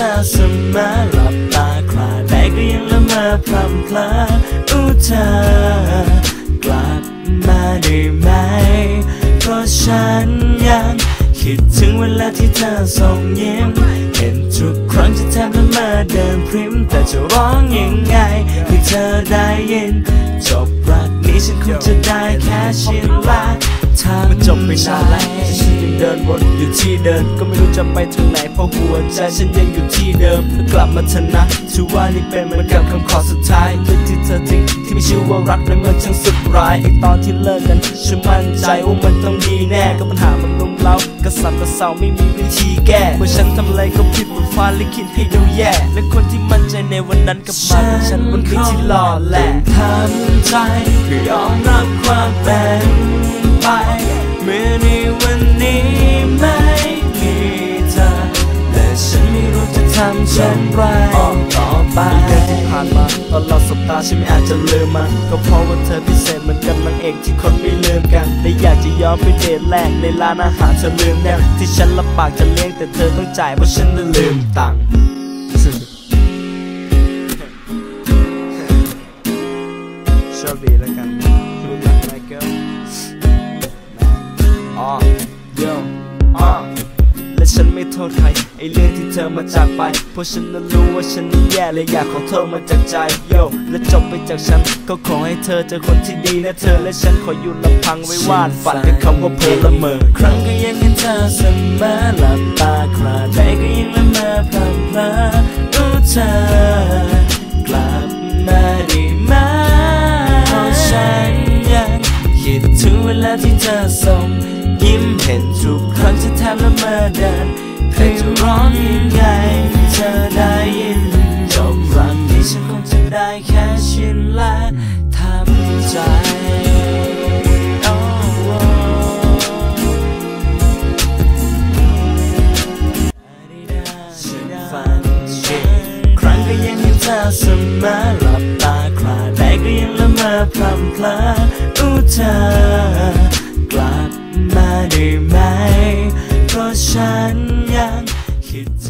ลาสมอหลับตาคลาแต่ก็ยังละเมอพรำพลาอู้เธอกลับมาได้ไหม เพราะฉันยังคิดถึงเวลาที่เธอส่งยิ้มเห็นทุกครั้งที่เธอก็มาเดินพริมแต่จะร้องยังไงให้เธอได้ยิน จบรักนี้ฉันคงจะได้แค่ชินลาะทำมันจบไปนานแล้วที่ฉันยังเดินวนอยู่ที่เดิมก็ไม่รู้จะไปทางไหนเพราะหัวใจฉันยังอยู่ที่เดิมแล้วกลับมาเถอะนะถือว่านี่เป็นเหมือนกับคำขอสุดท้ายเรื่องที่เธอทิ้งที่ไม่ชื่อว่ารักนั้นมันช่างสุดร้ายไอตอนที่เลิกกันฉันมั่นใจว่ามันต้องดีแน่ก็ปัญหามันลุมเล้ากระสับกระเซาไม่มีวิธีแก้เมื่อฉันทำอะไรก็ผิดบนฟ้าลิขิตให้ดูแย่และคนที่มั่นใจในวันนั้นกับมาเป็นฉันบนที่ที่หล่อแหละทำใจยอมรับความเป็น ทำเช่นไรต่อไปเดือนที่ผ่านมาตลอดสัปดาห์ฉันไม่อาจจะลืมมัน ก็เพราะว่าเธอพิเศษเหมือนกับนางเอกที่คนไม่ลืมกันและอยากจะย้อนไปเดทแรกในร้านอาหารเธอลืมแน่ที่ฉันรับปากจะเลี้ยงแต่เธอต้องจ่ายเพราะฉันลืมตังค์โชคดีแล้วกันดูหนักไมเคิลอ๋อโยอ๋อ ฉันไม่โทษใครไอเรื่องที่เธอมาจากไป เพราะฉันนั้นรู้ว่าฉันนั้นแย่เลยอยากขอโทษมาจากใจโยและจบไปจากฉัน ก็ขอให้เธอเจอคนที่ดีนะเธอและฉันขออยู่ลำพังไว้วาดฝันกับคำว่าเพลละเมอครั้งก็ยังเห็นเธอเสมอหลับตาคราใดก็ยังละเมอพรำเพลอรู้เธอ ถึงเวลาที่เธอส่ง ยิ้มเห็นทุกครั้งที่แทบละเมอเดินเคยจะร้องยังไงเธอได้ยินจบรักนี้ฉันคงจะได้แค่ชินและทำใจฉันฝันชินครั้งก็ยังเห็นเธอเสมอหลับตาคราใดก็ยังละเมอพรำเพลออู้ เธอกลับมาได้ไหม เพราะฉันยังคิดเธอ